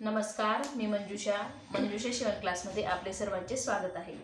नमस्कार मी मंजुषा. मंजुषा शिवण क्लासमध्ये आपले सर्वांचे स्वागत आहे.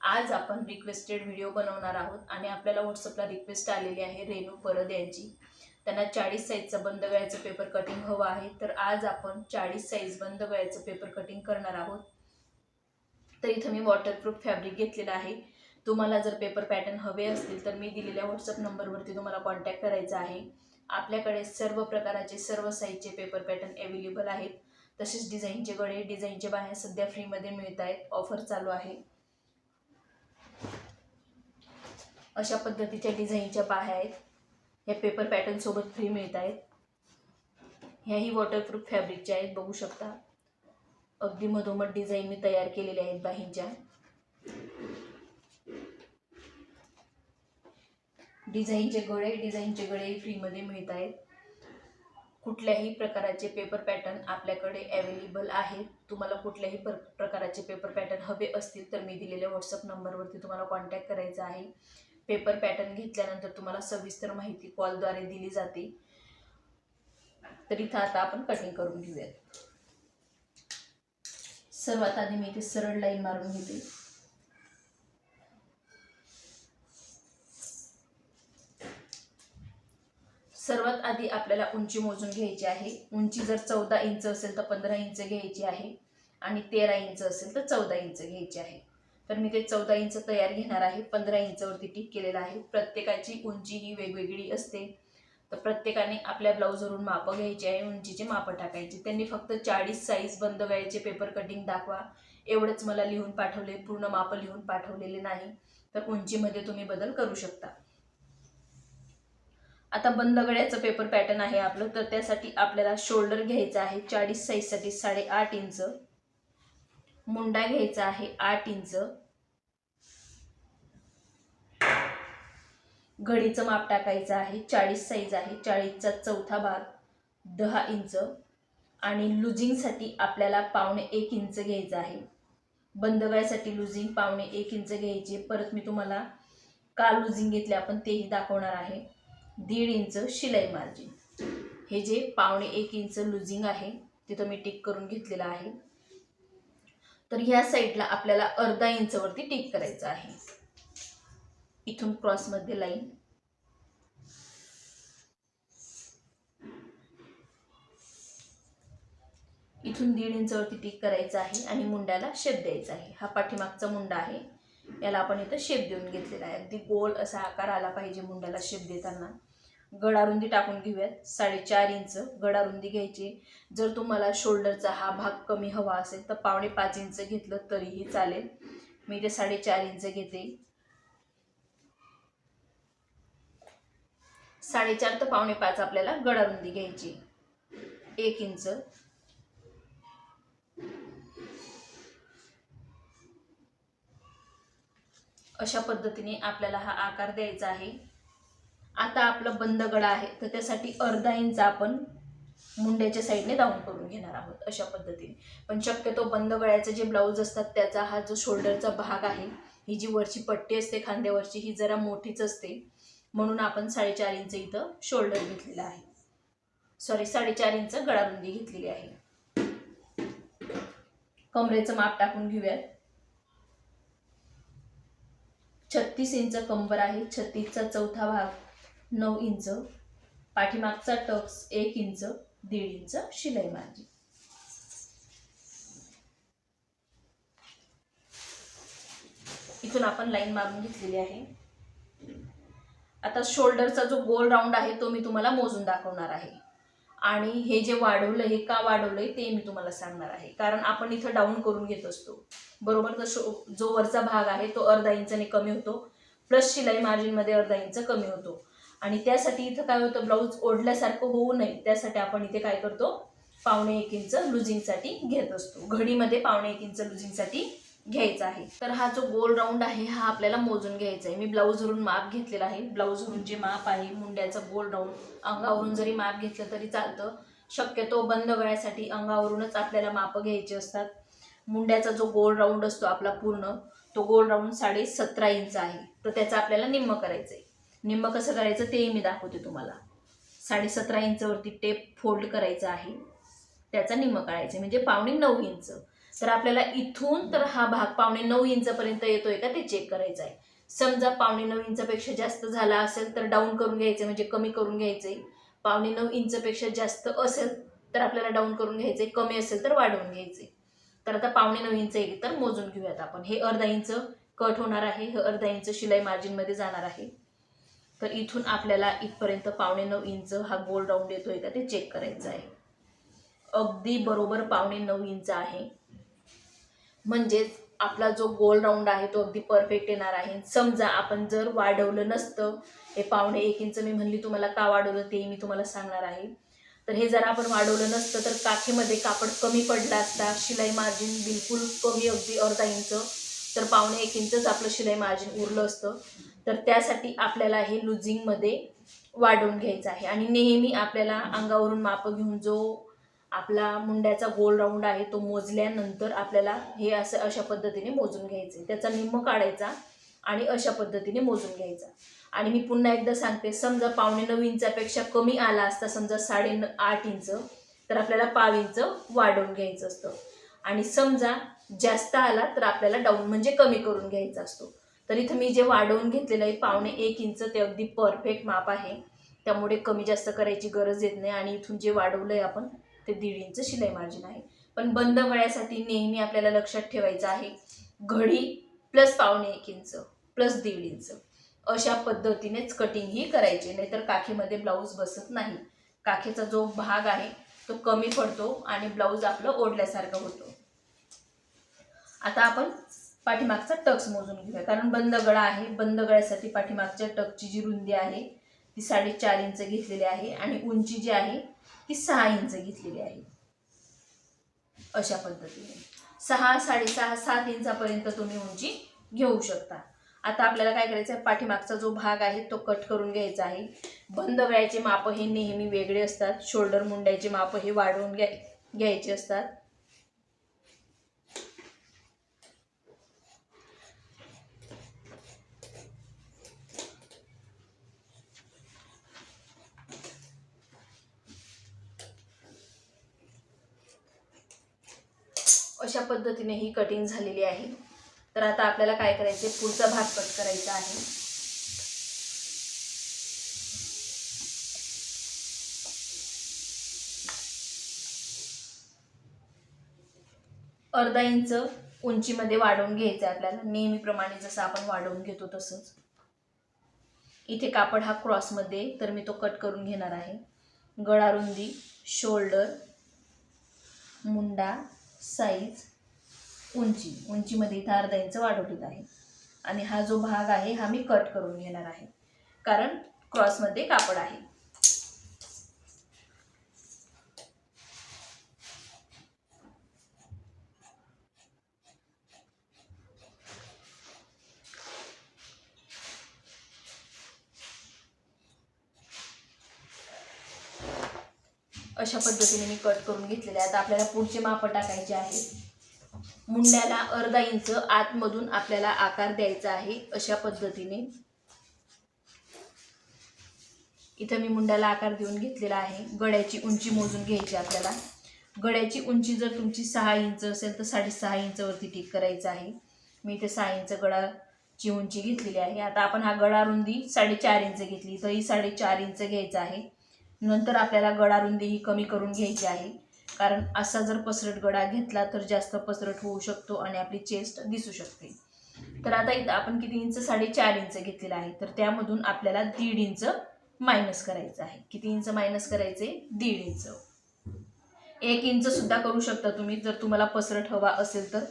आज आपण रिक्वेस्टेड व्हिडिओ बनवणार आहोत आणि आपल्याला व्हॉट्सअपला रिक्वेस्ट आलेली आहे रेणू परद यांची. त्यांना चाळीस साईजचं बंद गळ्याचं पेपर कटिंग हवं आहे. तर आज आपण चाळीस साईज बंद गळ्याचं पेपर कटिंग करणार आहोत. तर इथं मी वॉटरप्रूफ फॅब्रिक घेतलेलं आहे. तुम्हाला जर पेपर पॅटर्न हवे असतील तर मी दिलेल्या व्हॉट्सअप नंबरवरती तुम्हाला कॉन्टॅक्ट करायचा आहे. आपल्याकडे सर्व प्रकाराचे सर्व साईजचे पेपर पॅटर्न अवेलेबल आहेत. तसेच डिझाईनचे गळे डिझाईनचे बाह्या सध्या फ्रीमध्ये मिळत आहेत ऑफर चालू आहे. अशा पद्धतीच्या डिझाईनच्या बाह्या आहेत. ह्या पेपर पॅटर्नसोबत फ्री मिळत आहेत ह्याही वॉटरप्रूफ फॅब्रिकच्या आहेत बघू शकता. अगदी मधोमध डिझाईन मी तयार केलेल्या आहेत बाहींच्या. डिझाईनचे गळे डिझाईनचे गळे फ्रीमध्ये मिळत आहेत कुठल्याही प्रकाराचे पेपर पॅटर्न आपल्याकडे अवेलेबल आहे तुम्हाला कुठल्याही पर प्रकाराचे पेपर पॅटर्न हवे असतील तर मी दिलेल्या व्हॉट्सअप नंबरवरती तुम्हाला कॉन्टॅक्ट करायचा आहे. पेपर पॅटर्न घेतल्यानंतर तुम्हाला सविस्तर माहिती कॉलद्वारे दिली जाते. तर इथं आता आपण कटिंग करून घेऊयात. सर्वात आधी मी इथे सरळ लाईन मारून घेते. सर्वात आधी आपल्याला उंची मोजून घ्यायची आहे. उंची जर चौदा इंच असेल तर पंधरा इंच घ्यायची आहे. आणि तेरा इंच असेल तर चौदा इंच घ्यायची आहे. तर मी ते चौदा इंच तयार घेणार आहे. पंधरा इंचवरती टिक केलेलं आहे. प्रत्येकाची उंची ही वेगवेगळी असते. तर प्रत्येकाने आपल्या ब्लाऊजवरून मापं घ्यायची आहे. उंचीचे मापं टाकायचे. त्यांनी फक्त चाळीस साईज बंद गळ्याचे पेपर कटिंग दाखवा. एवढंच मला लिहून पाठवले. पूर्ण मापं लिहून पाठवलेले नाही. तर उंचीमध्ये तुम्ही बदल करू शकता. आता बंद गळ्याचं पेपर पॅटर्न आहे आपलं तर त्यासाठी आपल्याला शोल्डर घ्यायचं आहे चाळीस साईजसाठी साडेआठ इंच. मुंडा घ्यायचा आहे आठ इंच. घडीचं माप टाकायचं आहे चाळीस साईज आहे चाळीसचा चौथा भाग दहा इंच. आणि लुझिंगसाठी आपल्याला पावणे एक इंच घ्यायचं आहे. बंद गळ्यासाठी लुझिंग पावणे एक इंच घ्यायचे परत मी तुम्हाला का लुझिंग घेतले आपण तेही दाखवणार आहे. दीड इंच शिलाई मार्जिन. हे जे पावणे एक इंच लुझिंग आहे तिथं मी टिक करून घेतलेलं आहे. तर ह्या साईडला आपल्याला अर्धा इंचवरती टिक करायचं आहे. इथून क्रॉसमध्ये लाईन. इथून दीड इंचवरती टिक करायचं आहे आणि मुंड्याला शेप द्यायचा आहे. हा पाठीमागचा मुंडा आहे. याला आपण इथं शेप देऊन घेतलेला आहे. अगदी गोल असा आकार आला पाहिजे मुंड्याला शेप देताना. गडारुंदी टाकून घेऊयात. साडेचार इंच गडारुंदी घ्यायची. जर तुम्हाला शोल्डरचा हा भाग कमी हवा असेल तर पावणे पाच इंच घेतलं तरीही चालेल. मी ते साडेचार इंच घेते. साडेचार तर पावणे पाच आपल्याला गडारुंदी घ्यायची. एक इंच. अशा पद्धतीने आपल्याला हा आकार द्यायचा आहे. आता आपलं बंद गळा आहे तर त्यासाठी अर्धा इंच आपण मुंड्याच्या साईडने डाऊन करून घेणार आहोत अशा पद्धतीने. पण शक्यतो बंद गळ्याचे जे ब्लाऊज असतात त्याचा हा जो शोल्डरचा भाग आहे ही जी वरची पट्टी असते खांद्यावरची ही जरा मोठीच असते. म्हणून आपण साडेचार इंच इथं शोल्डर घेतलेला आहे. सॉरी साडेचार इंच गळारुंदी घेतलेली आहे. कमरेचं माप टाकून घेऊयात. छत्तीस इंच कंबर आहे छत्तीसचा चौथा भाग. नऊ इंच पाठीमागचा टक्स एक इंच दीड इंच शिलाई मार्जिन. इथून आपण लाईन मारून घेतलेली आहे. आता शोल्डरचा जो गोल राऊंड आहे तो मी तुम्हाला मोजून दाखवणार आहे. आणि हे जे वाढवलं हे का वाढवलंय ते मी तुम्हाला सांगणार आहे. कारण आपण इथं डाऊन करून घेत असतो. बरोबर? तर शो जो वरचा भाग आहे तो अर्धा इंचाने कमी होतो. प्लस शिलाई मार्जिनमध्ये अर्धा इंच कमी होतो. आणि त्यासाठी इथं काय होतं ब्लाऊज ओढल्यासारखं होऊ नये. त्यासाठी आपण इथे काय करतो पावणे एक इंच लुझिंगसाठी घेत असतो. घडीमध्ये पावणे एक इंच लुझिंगसाठी घ्यायचा आहे. तर हा जो गोल राऊंड आहे हा आपल्याला मोजून घ्यायचा आहे. मी ब्लाऊजवरून माप घेतलेला आहे. ब्लाऊजवरून जे माप आहे मुंड्याचा गोल राऊंड अंगावरून जरी माप घेतलं तरी चालतं. शक्यतो बंद गळ्यासाठी अंगावरूनच आपल्याला मापं घ्यायची असतात. मुंड्याचा जो गोल राऊंड असतो आपला पूर्ण तो गोल राऊंड साडे सतरा इंच आहे. तर त्याचं आपल्याला निम्म करायचं आहे निम्म कसं करायचं तेही मी दाखवते तुम्हाला. साडे सतरा इंचवरती टेप फोल्ड करायचं आहे. त्याचा निम्म काढायचं म्हणजे पावणे नऊ इंच. तर आपल्याला इथून तर हा भाग पावणे नऊ इंचपर्यंत येतोय का ते चेक करायचं आहे. समजा पावणे नऊ इंचपेक्षा जास्त झाला असेल तर डाऊन करून घ्यायचं म्हणजे कमी करून घ्यायचंय. पावणे नऊ इंचपेक्षा जास्त असेल तर आपल्याला डाऊन करून घ्यायचंय. कमी असेल तर वाढवून घ्यायचंय. तर आता पावणे नऊ इंच येईल तर मोजून घेऊयात आपण. हे अर्धा इंच कट होणार आहे. हे अर्धा इंच शिलाई मार्जिनमध्ये जाणार आहे. तर इथून आपल्याला इथपर्यंत पावणे नऊ इंच हा गोल राऊंड येतोय का ते चेक करायचं आहे. अगदी बरोबर पावणे नऊ इंच आहे. म्हणजेच आपला जो गोल राऊंड आहे तो अगदी परफेक्ट येणार आहे. समजा आपण जर वाढवलं नसतं हे पावणे एक इंच मी म्हणली तुम्हाला का वाढवलं ते मी तुम्हाला सांगणार आहे. तर हे जर आपण वाढवलं नसतं तर काखेमध्ये कापड कमी पडला असता शिलाई मार्जिन बिलकुल कमी अगदी अर्धा इंच. तर पावणे एक इंचच आपलं शिलाई मार्जिन उरलं असतं. तर त्यासाठी आपल्याला हे लुझिंगमध्ये वाढवून घ्यायचं आहे. आणि नेहमी आपल्याला अंगावरून माप घेऊन जो आपला मुंड्याचा गोल राऊंड आहे तो मोजल्यानंतर आपल्याला हे असं अशा पद्धतीने मोजून घ्यायचं त्याचा निम्म काढायचा आणि अशा पद्धतीने मोजून घ्यायचा आणि मी पुन्हा एकदा सांगते समजा पावणे नऊ इंचापेक्षा कमी आला असता समजा साडे न आठ इंच तर आपल्याला पाव इंच वाढवून घ्यायचं असतं. आणि समजा जास्त आला तर आपल्याला डाऊन म्हणजे कमी करून घ्यायचा असतो. तर इथं मी जे वाढवून घेतलेलं आहे पावणे एक इंच ते अगदी परफेक्ट माप आहे. त्यामुळे कमी जास्त करायची गरज येत नाही आणि इथून जे वाढवलं आहे आपण ते दीड इंच शिलाई मार्जिन आहे. पण बंद गळ्यासाठी नेहमी आपल्याला लक्षात ठेवायचं आहे घडी प्लस पावणे एक इंच प्लस दीड इंच. अशा पद्धतीनेच कटिंग ही करायची नाहीतर काखेमध्ये ब्लाऊज बसत नाही. काखेचा जो भाग आहे तो कमी पडतो आणि ब्लाऊज आपलं ओढल्यासारखं होतो. आता आपण पाठीमागचा टक्स मोजून घेऊया. कारण बंद गळा आहे. बंद गळ्यासाठी पाठीमागच्या टकची जी रुंदी आहे ती साडेचार इंच घेतलेली आहे आणि उंची जी आहे ती सहा इंच घेतलेली आहे. अशा पद्धतीने. सहा साडेसहा सात इंचापर्यंत तुम्ही उंची घेऊ शकता. आता आपल्याला काय करायचं आहे पाठीमागचा जो भाग आहे तो कट करून घ्यायचा आहे. बंद गळ्याचे माप हे नेहमी वेगळे असतात. शोल्डर मुंड्याचे माप हे वाढवून घ्याय घ्यायचे असतात. अशा पद्धतीने ही कटिंग झालेली आहे? तर आता आपल्याला काय करायचे पुढचा भाग कट करायचा आहे. अर्धा इंच उंचीमध्ये वाढवून घ्यायचं आहे आपल्याला. नेहमीप्रमाणे जसं आपण वाढवून घेतो तसंच. इथे कापड हा क्रॉसमध्ये तर मी तो कट करून घेणार आहे. गळा रुंदी शोल्डर मुंडा साईज उंची. उंचीमध्ये इथं अर्धा इंच वाढवलेला आहे. आणि हा जो भाग आहे हा मी कट करून घेणार आहे. कारण क्रॉसमध्ये कापड आहे अशा पद्धतीने मी कट करून घेतलेले आहे आता आपल्याला पुढचे माप टाकायचे आहे मुंड्याला अर्धा इंच आतमधून आपल्याला आकार द्यायचा आहे अशा पद्धतीने. इथं मी मुंड्याला आकार देऊन घेतलेला आहे. गड्याची उंची मोजून घ्यायची आपल्याला. गळ्याची उंची जर तुमची सहा इंच असेल तर साडेसहा इंचवरती टिक करायचं आहे. मी इथे सहा इंच गडाची उंची घेतलेली आहे. आता आपण हा गडा रुंदी साडेचार इंच घेतली. तर ही साडेचार इंच घ्यायचं आहे. नंतर आपल्याला गळा रुंदी ही कमी करून घ्यायची आहे. कारण असा जर पसरट गळा घेतला तर जास्त पसरट होऊ शकतो आणि आपली चेस्ट दिसू शकते. तर आता इथं आपण किती इंच? साडेचार इंच घेतलेला आहे. तर त्यामधून आपल्याला दीड इंच मायनस करायचं आहे. किती इंच मायनस करायचे? दीड इंच. एक इंच सुद्धा करू शकता तुम्ही जर तुम्हाला पसरट हवा असेल तर.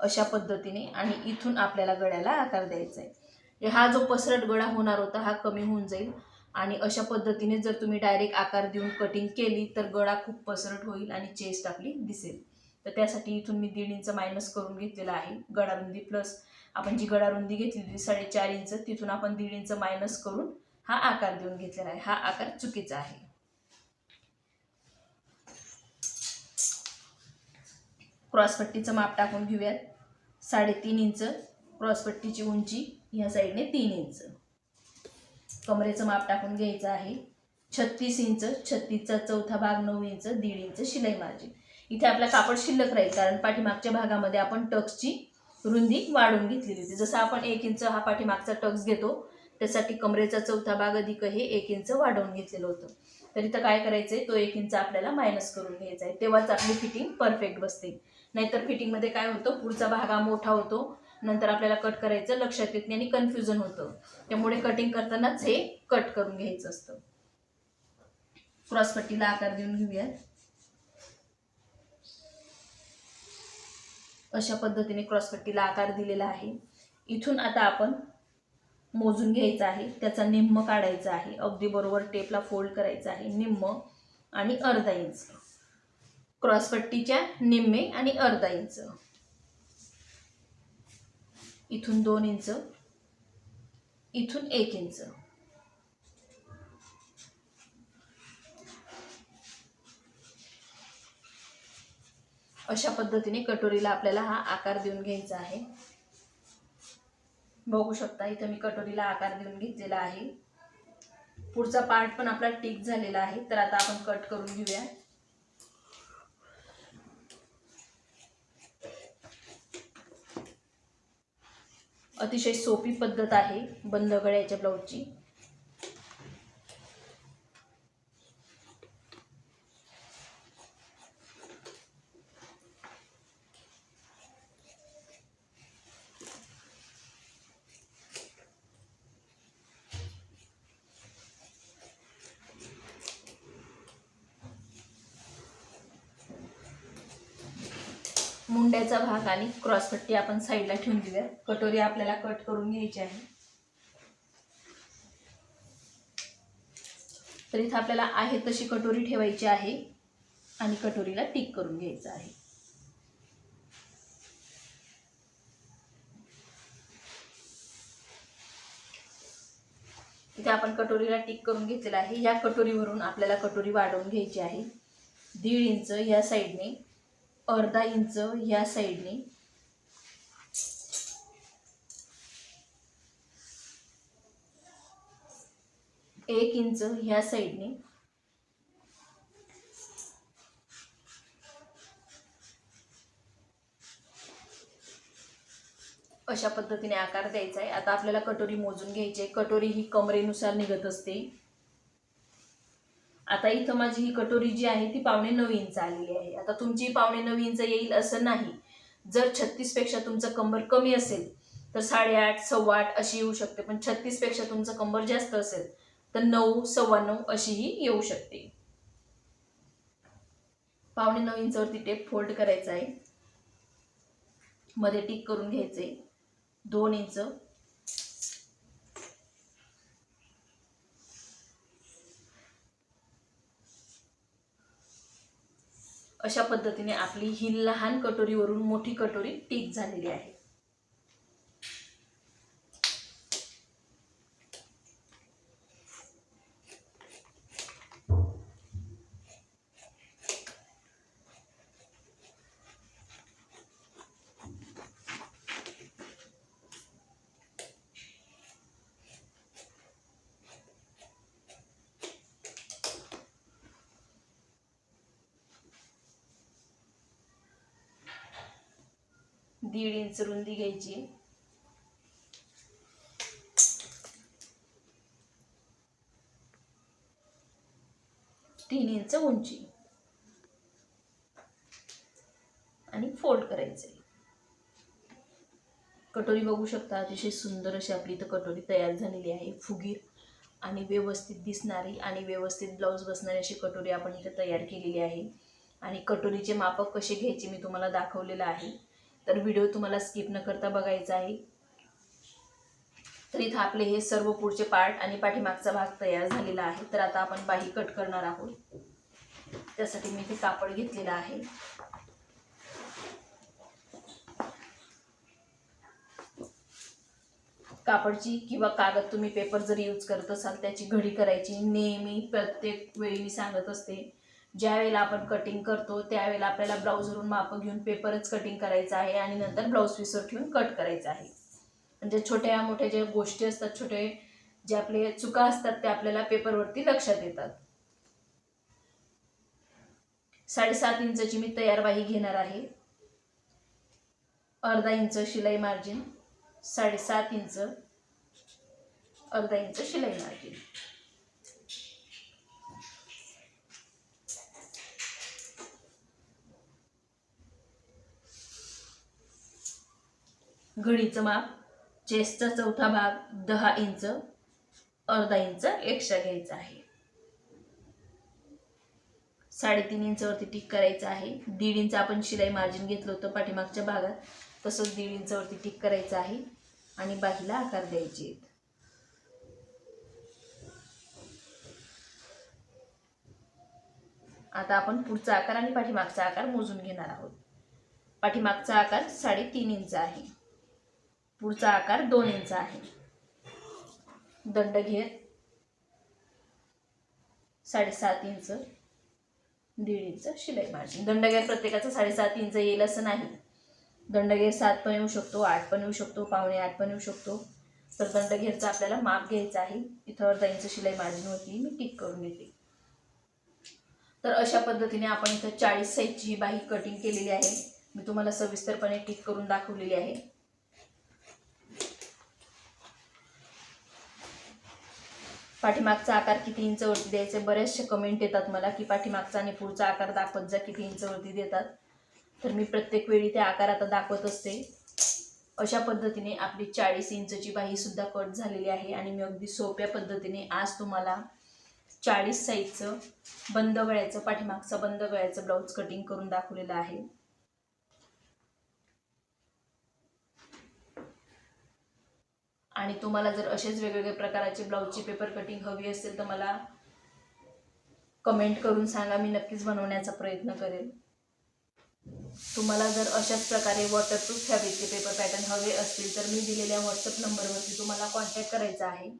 अशा पद्धतीने आणि इथून आपल्याला गळ्याला आकार द्यायचा आहे. हा जो पसरट गळा होणार होता हा कमी होऊन जाईल. आणि अशा पद्धतीने जर तुम्ही डायरेक्ट आकार देऊन कटिंग केली तर गळा खूप पसरट होईल आणि चेस्ट आपली दिसेल. तर त्यासाठी इथून मी दीड इंच मायनस करून घेतलेला आहे गळारुंदी प्लस आपण जी गळारुंदी घेतलेली साडेचार इंच तिथून आपण दीड इंच मायनस करून हा आकार देऊन घेतलेला आहे. हा आकार चुकीचा आहे. क्रॉसपट्टीचं माप टाकून घेऊयात. साडेतीन इंच क्रॉसपट्टीची उंची ह्या साईडने तीन इंच. कमरेचं माप टाकून घ्यायचं आहे. छत्तीस इंच छत्तीसचा चौथा भाग नऊ इंच दीड इंच शिलाई मार्जिन इथे आपला कापड शिल्लक राहील कारण पाठीमागच्या भागामध्ये आपण टक्सची रुंदी वाढवून घेतलेली होती. जसं आपण एक इंच हा पाठीमागचा टक्स घेतो त्यासाठी कमरेचा चौथा भाग अधिक हे एक इंच वाढवून घेतलेलं होतं. तर इथं काय करायचंय? तो एक इंच आपल्याला मायनस करून घ्यायचा आहे. तेव्हाच आपली फिटिंग परफेक्ट बसते. नाहीतर फिटिंगमध्ये काय होतं? पुढचा भाग हा मोठा होतो. नंतर आपल्याला कट करायचं लक्षात येत नाही आणि कन्फ्युजन होतं. त्यामुळे कटिंग करतानाच हे कट करून घ्यायचं असतं. क्रॉसपट्टीला आकार देऊन घेऊयात. अशा पद्धतीने क्रॉसपट्टीला आकार दिलेला आहे. इथून आता आपण मोजून घ्यायचं आहे. त्याचा निम्म काढायचा आहे. अगदी बरोबर टेपला फोल्ड करायचा आहे. निम्म आणि अर्धा इंच क्रॉसपट्टीच्या निम्मे आणि अर्धा इंच इथून दोन इंच इथून एक इंच. अशा पद्धतीने कटोरीला आपल्याला हा आकार देऊन घ्यायचा आहे. बघू शकता इथं मी कटोरीला आकार देऊन घेतलेला आहे. पुढचा पार्ट पण आपला टिक झालेला आहे तर आता आपण कट करून घेऊया. अतिशय सोपी पद्धत आहे बंद गळ्याच्या ब्लाऊजची. मुंड्याचा भाग आणि क्रॉसपट्टी आपण साईडला ठेवून देऊया. कटोरी आपल्याला कट करून घ्यायची आहे. तर इथं आपल्याला आहे तशी कटोरी ठेवायची आहे आणि कटोरीला टिक करून घ्यायचं आहे. इथे आपण कटोरीला टिक करून घेतलेला आहे. या कटोरीवरून आपल्याला कटोरी वाढवून घ्यायची आहे. दीड इंच या साईडने अर्धा इंच या साईडने. एक इंच ह्या साईडने. अशा पद्धतीने आकार द्यायचा आहे. आता आपल्याला कटोरी मोजून घ्यायची आहे. कटोरी ही कमरेनुसार निघत असते. आता इथं माझी ही कटोरी जी आहे ती पावणे नऊ इंच आलेली आहे. आता तुमची पावणे नऊ इंच येईल असं नाही. जर छत्तीसपेक्षा तुमचं कंबर कमी असेल तर साडेआठ सव्वा आठ अशी येऊ शकते. पण छत्तीसपेक्षा तुमचं कंबर जास्त असेल तर नऊ सव्वा नऊ अशीही येऊ शकते. पावणे नऊ इंचावरती टेप फोल्ड करायचा आहे. मध्ये टिक करून घ्यायचे दोन इंच. अशा पद्धतीने आपली ही लहान कटोरीवरून मोठी कटोरी टीक झालेली आहे. दीड इंच रुंदी घ्यायची. तीन इंच उंची. आणि फोल्ड करायचे कटोरी बघू शकता अतिशय सुंदर अशी आपली इथं कटोरी तयार झालेली आहे. फुगीर आणि व्यवस्थित दिसणारी आणि व्यवस्थित ब्लाऊज बसणारी अशी कटोरी आपण इथं तयार केलेली आहे. आणि कटोरीचे मापक कसे घ्यायचे मी तुम्हाला दाखवलेलं आहे. तर व्हिडिओ तुम्हाला स्किप न करता बघायचा आहे. तर इथं आपले हे सर्व पुढचे पार्ट आणि पाठीमागचा भाग तयार झालेला आहे. तर आता आपण बाही कट करणार आहोत. त्यासाठी मी इथे कापड घेतलेलं आहे. कापडची किंवा कागद तुम्ही पेपर जर यूज करत असाल त्याची घडी करायची नेहमी प्रत्येक वेळी मी सांगत असते. ज्या वेळेला आपण कटिंग करतो त्यावेळेला आपल्याला ब्लाऊजवरून माप घेऊन पेपरच कटिंग करायचं आहे आणि नंतर ब्लाऊज पीसवर ठेवून कट करायचं आहे. म्हणजे छोट्या मोठ्या ज्या गोष्टी असतात छोटे जे आपले चुका असतात ते आपल्याला पेपरवरती लक्षात येतात. साडेसात इंचची मी तयार वाही घेणार आहे. अर्धा इंच शिलाई मार्जिन साडेसात इंच अर्धा इंच शिलाई मार्जिन घडीचं माप चेस्टचा चौथा भाग दहा इंच अर्धा इंच एक्स्ट्रा घ्यायचा आहे. साडेतीन इंचवरती टिक करायचं आहे. दीड इंच आपण शिलाई मार्जिन घेतलं होतं पाठीमागच्या भागात. तसंच दीड इंचवरती टिक करायचं आहे आणि बाहीला आकार द्यायचे आहेत. आता आपण पुढचा आकार आणि पाठीमागचा आकार मोजून घेणार आहोत. पाठीमागचा आकार साडेतीन इंच आहे. पुढचा आकार दोन इंच आहे. दंड घेर साडेसात इंच दीड इंच शिलाई मार्जिन. दंडगेर प्रत्येकाचा साडेसात इंच येईल असं नाही. दंडगेर सात पण येऊ शकतो आठ पण येऊ शकतो पावणे आठ पण येऊ शकतो. तर दंडगेरचा आपल्याला माप घ्यायचा आहे. इथं अर्धा इंच शिलाई मार्जिनवरती मी टिक करून घेते. तर अशा पद्धतीने आपण इथं चाळीस साईजची ही बाही कटिंग केलेली आहे. मी तुम्हाला सविस्तरपणे टिक करून दाखवलेली आहे. पाठीमागचा आकार किती इंचवरती द्यायचे? बरेचसे कमेंट येतात मला की पाठीमागचा आणि पुढचा आकार दाखवत जा किती इंचवरती देतात. तर मी प्रत्येक वेळी ते आकार आता दाखवत असते. अशा पद्धतीने आपली चाळीस इंचची बाहीसुद्धा कट झालेली आहे आणि मी अगदी सोप्या पद्धतीने आज तुम्हाला चाळीस साईजचं बंद गळ्याचं पाठीमागचं बंद गळ्याचं ब्लाऊज कटिंग करून दाखवलेलं आहे. आणि तुम्हाला जर असेच वेगवेगळ्या प्रकाराचे ब्लाऊजची पेपर कटिंग हवी असेल तर मला कमेंट करून सांगा मी नक्कीच बनवण्याचा प्रयत्न करेल. तुम्हाला जर अशाच प्रकारे वॉटरप्रूफ फॅब्रिकचे पेपर पॅटर्न हवे असतील तर मी दिलेल्या व्हॉट्सअप नंबरवरती तुम्हाला कॉन्टॅक्ट करायचा आहे.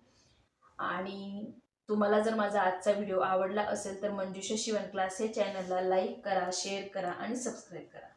आणि तुम्हाला जर माझा आजचा व्हिडिओ आवडला असेल तर मंजुषा शिवण क्लास हे चॅनलला लाईक करा शेअर करा आणि सबस्क्राईब करा.